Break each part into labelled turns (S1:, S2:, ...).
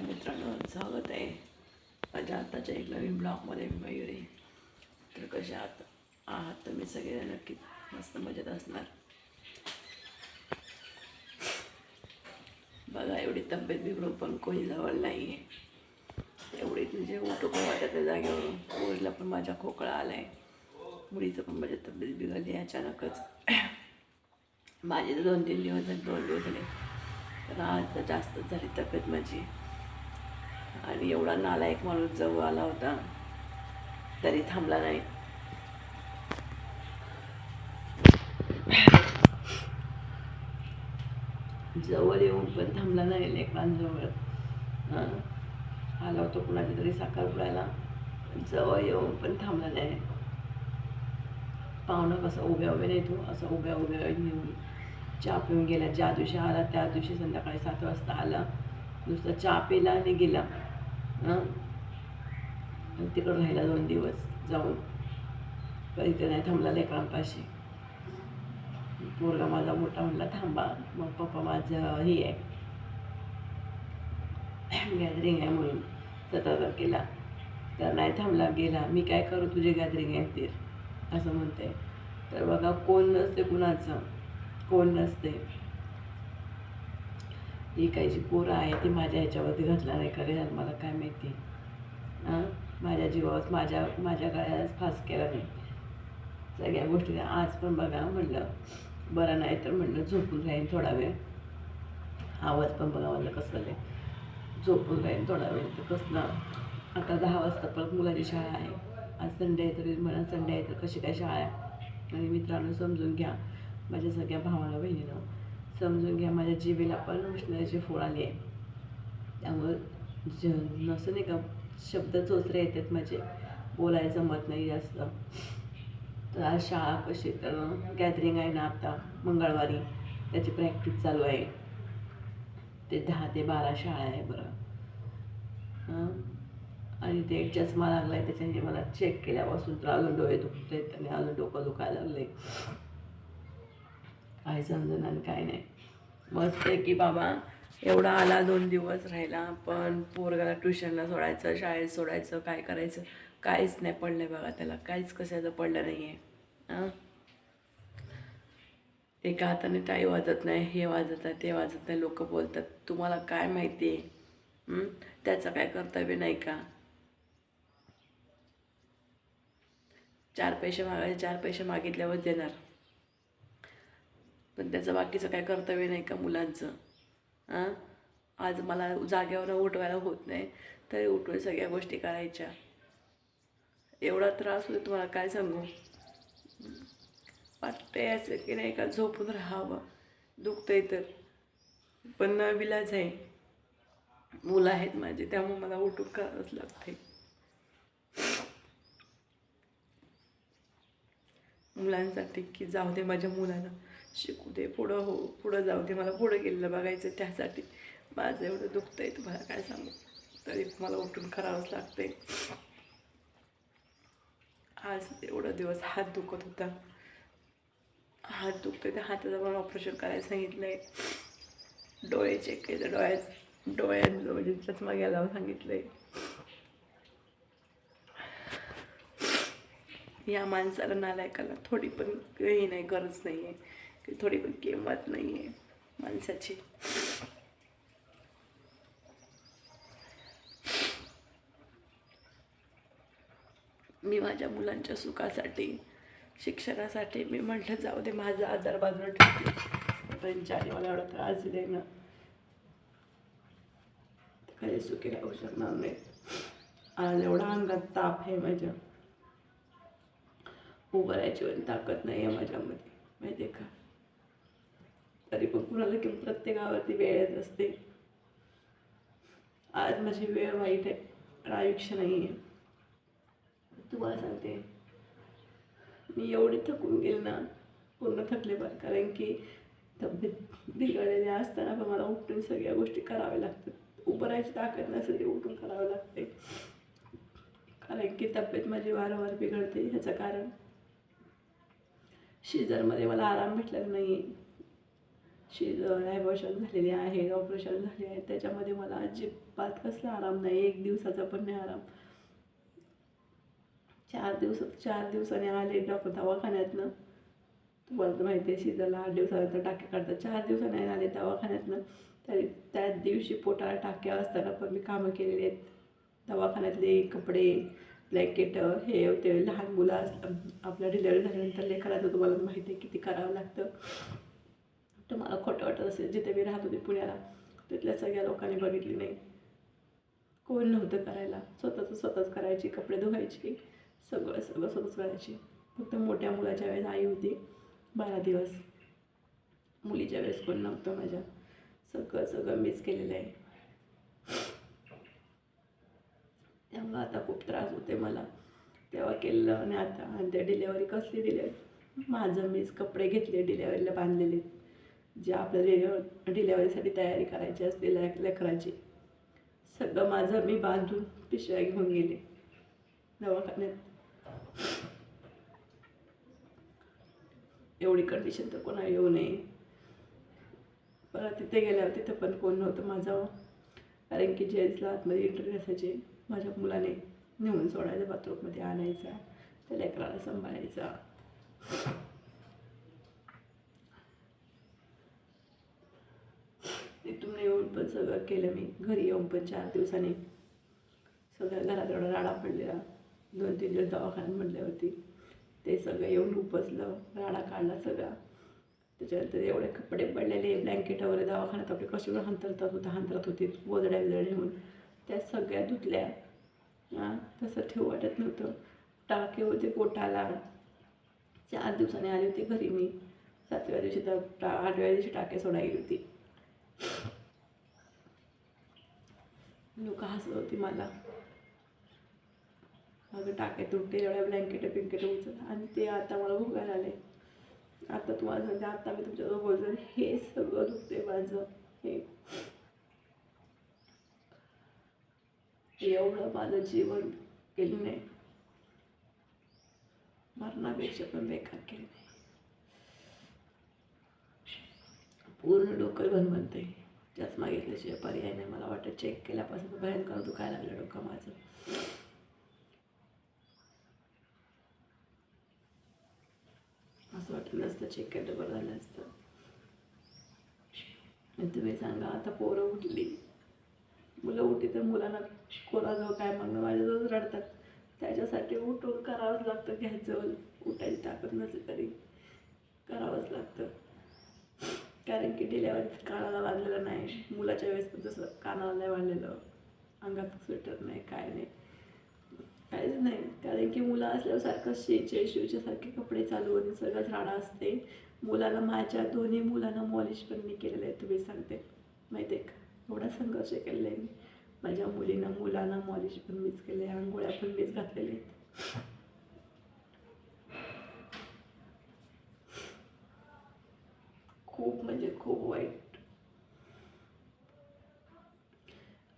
S1: हाय मित्रांनो. स्वागत आहे. माझ्या आत्ताच्या एक नवीन ब्लॉगमध्ये मी मयुरी. तर कशा आहात? आहात तुम्ही सगळे नक्की मस्त मजेत असणार. बघा एवढी तब्येत बिघडून पण कोणी जवळ नाही आहे एवढी तुझे उठू पण वाटत जागेवरून. पोरीला पण माझ्या खोकळा आला आहे मुलीचं पण माझी तब्येत बिघडली अचानकच. माझे तर दोन तीन दिवस झाले दोन दिवस झाले. तर आज तर जास्तच झाली तब्येत माझी. आणि एवढा नालायक माणूस जवळ आला होता. तरी थांबला नाही. जवळ येऊन पण थांबला नाही लेकरांजवळ. आला होता कुणाच्या तरी साखर उडायला जवळ येऊन पण थांबला नाही. पाहुणा कसं उभ्या उभ्या नाही तो. असं उभ्या उभ्या येऊन चहा पिऊन गेला. ज्या दिवशी आला त्या दिवशी संध्याकाळी सात वाजता आला. नुसतं चहा पिला आणि गेला. तिकडं राहिला दोन दिवस जाऊन. कधी ते नाही थांबला लेकरांपाशी. पोरगा माझा मोठा म्हणला थांबा मग पप्पा माझं हे आहे. गॅदरिंग आहे म्हणून सतरा तारखेला तर नाही थांबला गेला. मी काय करू तुझी गॅदरिंग आहे तर असं म्हणते तर बघा कोण नसते कुणाचं. कोण नसते. ही काही जी पोरं आहे ती माझ्या ह्याच्यावरती घातला नाही का घाल मला काय माहिती? हां? माझ्या जीवावर माझ्या माझ्या गळ्यालाच फास केला नाही सगळ्या गोष्टी आज पण बघा म्हणलं. बरं नाही तर म्हणलं झोपून राहीन थोडा वेळ. आवाज पण बघा माझं कसं आहे झोपून राहीन थोडा वेळ तर कसलं. आता दहा वाजता परत मुलाची शाळा आहे. आज संडे आहे तरी म्हणा संडे आहे तर कशी काय शाळा आहे? आणि मित्रांनो समजून घ्या. माझ्या सगळ्या भावाला बहिणीनं समजून घ्या माझ्या जिभेला पण उष्णाची फोड आली आहे. त्यामुळं ज नसं नाही का शब्द चोचरे येतात माझे. बोलायचं मत नाही जास्त. तर आज शाळा कशी तर गॅदरिंग आहे ना आता मंगळवारी. त्याची प्रॅक्टिस चालू आहे. ते दहा ते बारा शाळा आहे बरं. आणि ते एक चष्मा लागला आहे त्याच्याने मला चेक केल्यापासून तर अजून डोळे दुखत आहेत आणि अजून डोकं दुखायला लागले काय समजून आणि काय नाही. मस्त आहे की बाबा एवढा आला दोन दिवस राहिला पण पोरगाला ट्युशनला सोडायचं शाळेत सोडायचं काय करायचं काहीच नाही पडलं आहे बघा त्याला काहीच कशाचं पडलं नाही आहे हां? एका हाताने टाई वाजत नाही हे वाजत आहे ते वाजत नाही लोक बोलतात तुम्हाला काय माहिती आहे त्याचं काय कर्तव्य नाही का? चार पैसे मागायचे चार पैसे मागितल्यावर देणार. पण त्याचं बाकीचं काय कर्तव्य नाही का मुलांचं? हां? आज मला जागेवर उठवायला होत नाही तरी उठून सगळ्या गोष्टी करायच्या. एवढा त्रास होतो तुम्हाला काय सांगू? वाटतंय असं की नाही का झोपून राहावं. दुखतंय तर. पण न विलाज आहे. मुलं आहेत माझे त्यामुळे मला उठून करावंच लागते मुलांसाठी की जाऊ दे माझ्या मुलाला. शिकू दे पुढं हो पुढं जाऊ दे मला पुढं गेलेलं बघायचं त्यासाठी. माझं एवढं दुखतं आहे तुम्हाला काय सांगू? तरी मला उठून करावंच लागतंय. आज एवढा दिवस हात दुखत होता. हात दुखतोय त्या हाताचं पण ऑपरेशन करायला सांगितलं आहे डोळे चेक केलं डोळ्यात डोळ्यांचं म्हणजे चष्मा घ्यायला सांगितलं आहे या माणसाला नालायकाला थोडी पण हे नाही गरज नाही आहे की थोडी पण किंमत नाही आहे माणसाची. मी माझ्या मुलांच्या सुखासाठी शिक्षणासाठी मी म्हटलं जाऊ दे माझा आजार बाजूला ठेवते. त्यांच्या आणि मला एवढा त्रास दिले ना. ते काही सुखी राहू शकणार नाही आज एवढा अंगात ताप आहे माझ्या. उभं राहायची पण ताकद नाही आहे माझ्यामध्ये. माहिती आहे का? तरी पण कुणाला की प्रत्येकावरती वेळ येत असते. आज माझी वेळ वाईट आहे आयुष्य नाही आहे. तुम्हाला सांगते मी एवढी थकून गेले ना पूर्ण थकले पण कारण की तब्येत बिघडलेली असताना पण मला उठून सगळ्या गोष्टी कराव्या लागतात. उभं राहायची ताकद नसेल उठून करावं लागते. कारण की तब्येत माझी वारंवार बिघडते ह्याचं कारण. शेजारमध्ये मला आराम भेटला नाही शिजर ॲबॉर्शन झालेले आहेत ऑपरेशन झाले आहेत. त्याच्यामध्ये मला अजिबात कसला आराम नाही. एक दिवसाचा पण नाही आराम. चार दिवस चार दिवसाने आले डॉक्टर दवाखान्यातनं. तुम्हाला तर माहिती आहे शिजरला आठ दिवसानंतर टाके काढतात. चार दिवसाने आले दवाखान्यातनं. तरी त्याच दिवशी पोटाला टाक्या असताना पण मी कामं केलेली आहेत. दवाखान्यातले कपडे ब्लँकेट हे होते. लहान मुलं आपल्या डिलेवरी झाल्यानंतर लेकराचं तुम्हाला माहिती आहे किती करावं लागतं. तर मला खोटं वाटत असेल. जिथे मी राहत होते पुण्याला तिथल्या सगळ्या लोकांनी बघितली नाही. कोण नव्हतं करायला. स्वतःचं स्वतःच करायची कपडे धुवायची सगळं सगळं स्वतःच करायची. फक्त मोठ्या मुलाच्या वेळेस आई होती. बारा दिवस. मुलीच्या वेळेस कोण नव्हतं माझ्या. सगळं सगळं मिस केलेलं आहे. त्यामुळं आता खूप त्रास होते मला. तेव्हा केलं आणि आता आणि त्या डिलेवरी कसली डिलेवरी माझं मीच कपडे घेतले डिलेवरीला बांधलेले. जे आपल्या डिलेवर डिलेवरीसाठी तयारी करायची असते ले लेकराची. सगळं माझं मी बांधून पिशव्या घेऊन गेले. दवाखान्यात. एवढी कंडिशन तर कोणा येऊ नये. परत तिथे गेल्यावर तिथं पण कोण नव्हतं माझं कारण की जेन्ट्सला आतमध्ये इंटरव्ह्यू असायचे. माझ्या मुलाने नेऊन सोडायचं बाथरूममध्ये आणायचा त्या लेकराला सांभाळायचा इथून येऊन पण सगळं केलं मी. घरी येऊन पण चार दिवसांनी सगळ्या घरात एवढा राडा पडलेला. दोन तीन दिवस दवाखान्यात म्हटल्यावरती ते सगळं येऊन उपसलं. राडा काढला सगळा. त्याच्यानंतर एवढे कपडे पडलेले ब्लँकेट वगैरे दवाखान्यात. आपले कसे हंतरतात होता हंतरत होते वजड्या बिजड्या घेऊन त्या सगळ्या धुतल्या. हां तसं ठेवू वाटत नव्हतं. टाके होते पोटाला. चार दिवसाने आली होती घरी मी. सातव्या दिवशी तर टा आठव्या दिवशी टाके सोडायला गेली होती. लोक हसत होती मला. माझं टाके तुटते एवढ्या ब्लँकेट बिंकेट उचल आणि ते आता मला भोगायला आले आता तुम्हाला सांगते आता मी तुमच्यासोबत बोलतो हे सगळं दुखते माझं. हे. एवढं माझं जीवन केलं नाही. मरणापेक्षा पण बेकार केलं नाही. पूर्ण डोकं भनभनते त्याच मागितल्याशिवाय पर्याय नाही. मला वाटतं चेक केल्यापासून भयंकर दुखायला लागलं डोकं माझं. असं वाटलं नसतं चेक केलं बरं झालं असतं. तुम्ही सांगा आता पोरं उठली. मुलं उठली तर मुलांना कोणाजवळ काय मागणं? माझ्याजवळ रडतात. त्याच्यासाठी उठून करावंच लागतं. घ्यायचं उठायची ताकद नसेल तरी करावंच लागतं. कारण की डिलेवरी कानाला बांधलेलं नाही. मुलाच्या वेळेस पण तसं कानाला नाही वाढलेलं. अंगात स्वेटर नाही काय नाही. काहीच नाही. कारण की मुलं असल्यावर सारखं शेचे शिवचे सारखे कपडे चालू आणि सगळंच राडा असते. मुलाला माझ्या दोन्ही मुलांना मॉलिश पण मी केलेलं आहे तुम्ही सांगते. माहिती आहे का? एवढा संघर्ष केलेला आहे मी. माझ्या मुलींना मुलांना मॉलिश पण मीच केले आहे आंघोळ्या पण मीच घातलेल्या आहेत. खूप म्हणजे खूप वाईट.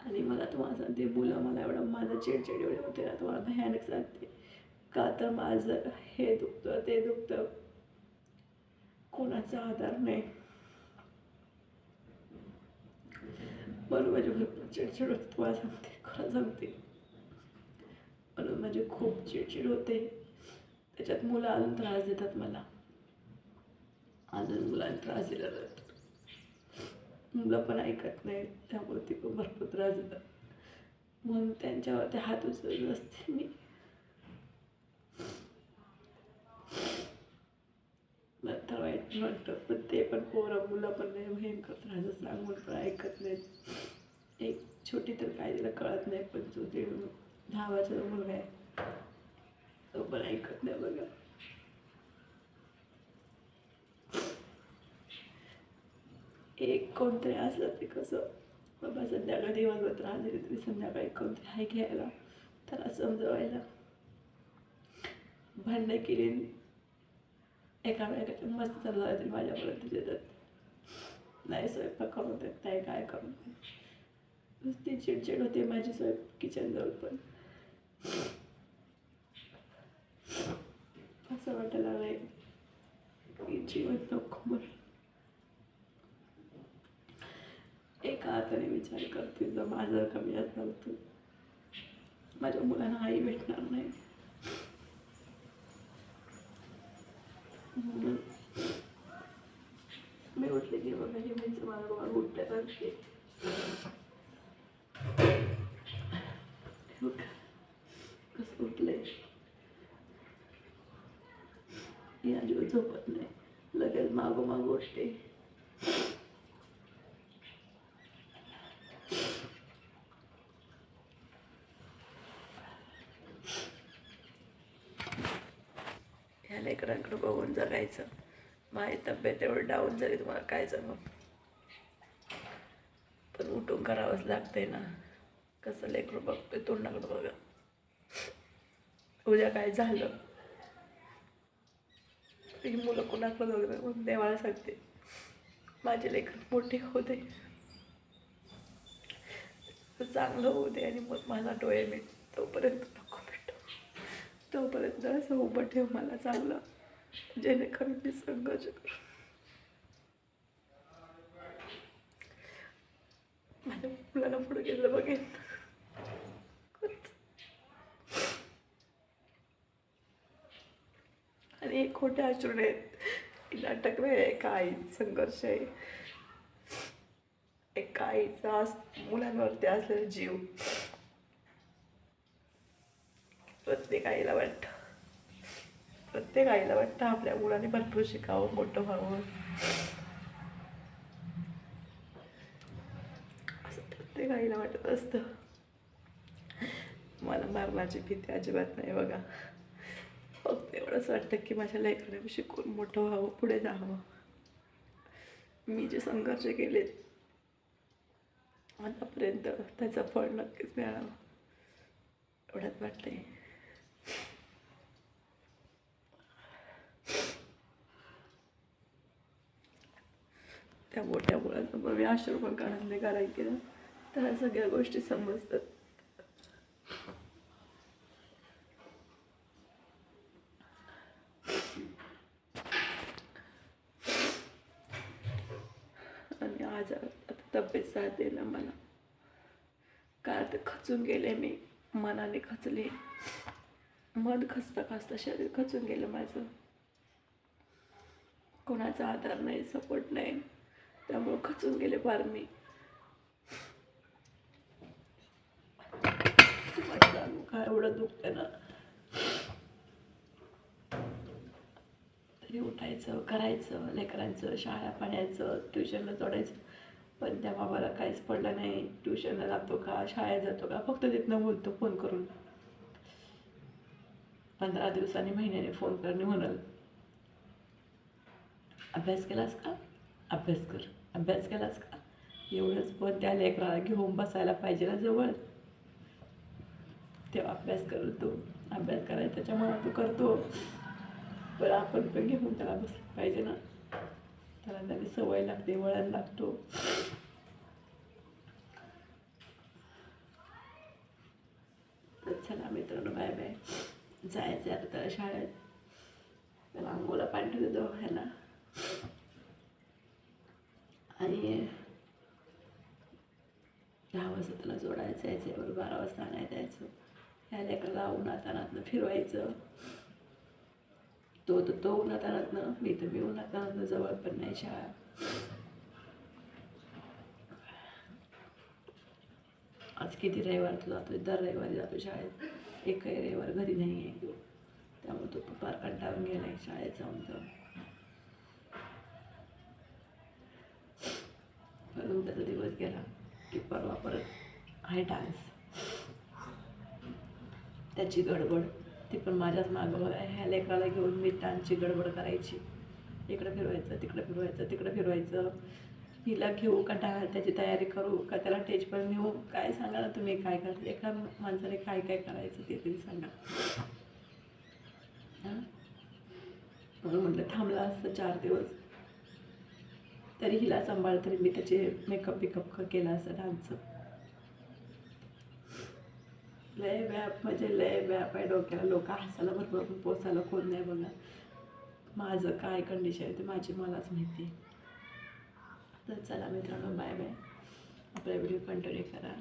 S1: आणि मला तुम्हाला सांगते मुलं मला एवढं माझं चिडचिड एवढे होते ना तुम्हाला भयानक सांगते. का तर माझं हे दुखतं ते दुखतं. कोणाचा आधार नाही. म्हणून माझी भरपूर चिडचिड होते तुम्हाला सांगते खरं सांगते. म्हणून माझी खूप चिडचिड होते. त्याच्यात मुलं अजून त्रास देतात मला. अजून मुलांना त्रास दिला जातो. मुलं पण ऐकत नाही त्यामुळे ती पण भरपूर त्रास देतात. म्हणून त्यांच्यावरती हात उचलत असते मी. नंतर वाईट वाटतं पण ते पण पोरं मुलं पण नाही भयंकर त्रास सांगून पण ऐकत नाहीत. एक छोटी तर काय तिला कळत नाही पण जो दीड दहा वर्षाचा मुलगा आहे तो पण ऐकत नाही बघा. एक कोणतरी असलं ते कसं बाबा संध्याकाळी दिवसभर त्रास दिले तरी संध्याकाळी कोणतरी हाय घ्यायला. त्याला समजवायला. भांडणं केली. एकामेकाच्या मस्त चालू झाली माझ्यापर्यंत येतात नाही स्वयंपाक करून देत नाही काय करून देत नुसती चिडचिड होते माझी स्वयंपाक किचनजवळ पण. असं वाटायला लागलं की जीवन नको म्हणून एका हाताने विचार करते जर माझं कमी असणार तर माझ्या मुलांना आई भेटणार नाही. मी म्हटले की बघा हे म्हणजे मला बघा उठल्यासारखे कसं उठले या जीव झोपत नाही. लगेच मागोमाग उठते ह्या लेकरांकडे करायचं. माझी तब्येत एवढं डाऊन झाली तुम्हाला काय जमं पण उठून करावंच लागतंय ना. कसं लेकरू बघतोय तोंडाकडं बघा. उद्या काय झालं? ही मुलं कुणाकडं बघणार म्हणून देवाला सांगते. माझे लेकर मोठे होते चांगलं होऊ दे आणि मग माझा डोळे मिट तोपर्यंत नको भेटतो तोपर्यंत असं उभं ठेव मला चांगलं. जेणेकरून मी संघर्ष करू माझ्या मुलाला पुढे गेलं बघेन. आणि हे खोटे आचरण आहेत नाटक नाही आहे आई संघर्ष आहे. एक आईचा अस मुलांवरती असलेला जीव. प्रत्येक आईला वाटतं. प्रत्येक आईला वाटतं आपल्या मुलाने भरपूर शिकावं मोठं व्हावं. असं प्रत्येक आईला वाटत असतं. मला मरणाची भीती अजिबात नाही बघा. फक्त एवढंच वाटतं की माझ्या लेकराने शिकून मोठं व्हावं पुढे जावं. मी जे संघर्ष केलेत आतापर्यंत त्याचं फळ नक्कीच मिळावं. एवढंच वाटतंय. त्या मोठ्या मुलांसमोर मी अश्रू काढले कारण की ना त्या सगळ्या गोष्टी समजतात. आणि आज आता तब्येत साथ देणं मला. काय तर खचून गेले मी मनाने खचले. मन खचता खचता शरीर खचून गेलं माझं. कोणाचा आधार नाही सपोर्ट नाही. त्यामुळं खचून गेले फार मी. काय एवढं दुखतं ना. तरी उठायचं करायचं लेकरांचं शाळा पाण्याचं ट्युशनला जोडायचं पण त्या बाबाला काहीच पडलं नाही. ट्युशनला जातो का शाळेत जातो का फक्त तिथनं बोलतो फोन करून. पंधरा दिवसांनी महिन्याने फोन करणे म्हणाल अभ्यास केलास का? अभ्यास कर. अभ्यास केलाच का? एवढंच. पण त्या लेकराला घेऊन बसायला पाहिजे ना जवळ. तेव्हा अभ्यास करतो. अभ्यास करायचा त्याच्यामुळे तो करतो. पण आपण पण घेऊन त्याला बसलं पाहिजे ना. त्याला त्याची सवय लागते वळण लागतो. चला मित्रांनो बाय बाय. जायचं आता त्याला शाळेत. त्याला अंघोला पाणी ठेवतो ह्याला आणि दहा वाजता त्याला जोडायचं यायचं बरोबर बारा वाजता आणायला यायचं ह्या लेकरला उन्हात अनातनं फिरवायचं. तो तर तो उन्हात अनातनं मी तर मी उन्हात अनातनं जवळ पण नाही शाळा. आज किती रविवार तो जातो दर रविवारी जातो शाळेत. एकही रविवार घरी नाही आहे त्यामुळे तो फार कंटाळून गेला आहे शाळेत जाऊन तर. म्हणून त्याचा दिवस गेला की परवा परत आहे डान्स. त्याची गडबड. ती पण माझ्याच मागं बघा. ह्या लेकराला घेऊन मी डान्सची गडबड करायची. इकडं फिरवायचं तिकडं फिरवायचं तिकडं फिरवायचं. हिला घेऊ का डा त्याची तयारी करू का त्याला स्टेजपर्यंत नेऊ? काय सांगा ना तुम्ही? काय करता एका माणसाने काय काय करायचं ते तरी सांगा. म्हणून म्हटलं थांबला असतं चार दिवस. तरी हिला सांभाळ तरी मी त्याचे मेकअप बिकअप केला असं डान्सचं. लय व्याप म्हणजे लय व्याप आहे डोक्याला. लोक हसायला भरपूर पण पोचायला कोण नाही बघा माझं काय कंडिशन आहे ते माझी मलाच माहिती तर चला मित्रांनो बाय बाय आपला व्हिडिओ कंटिन्यू करा.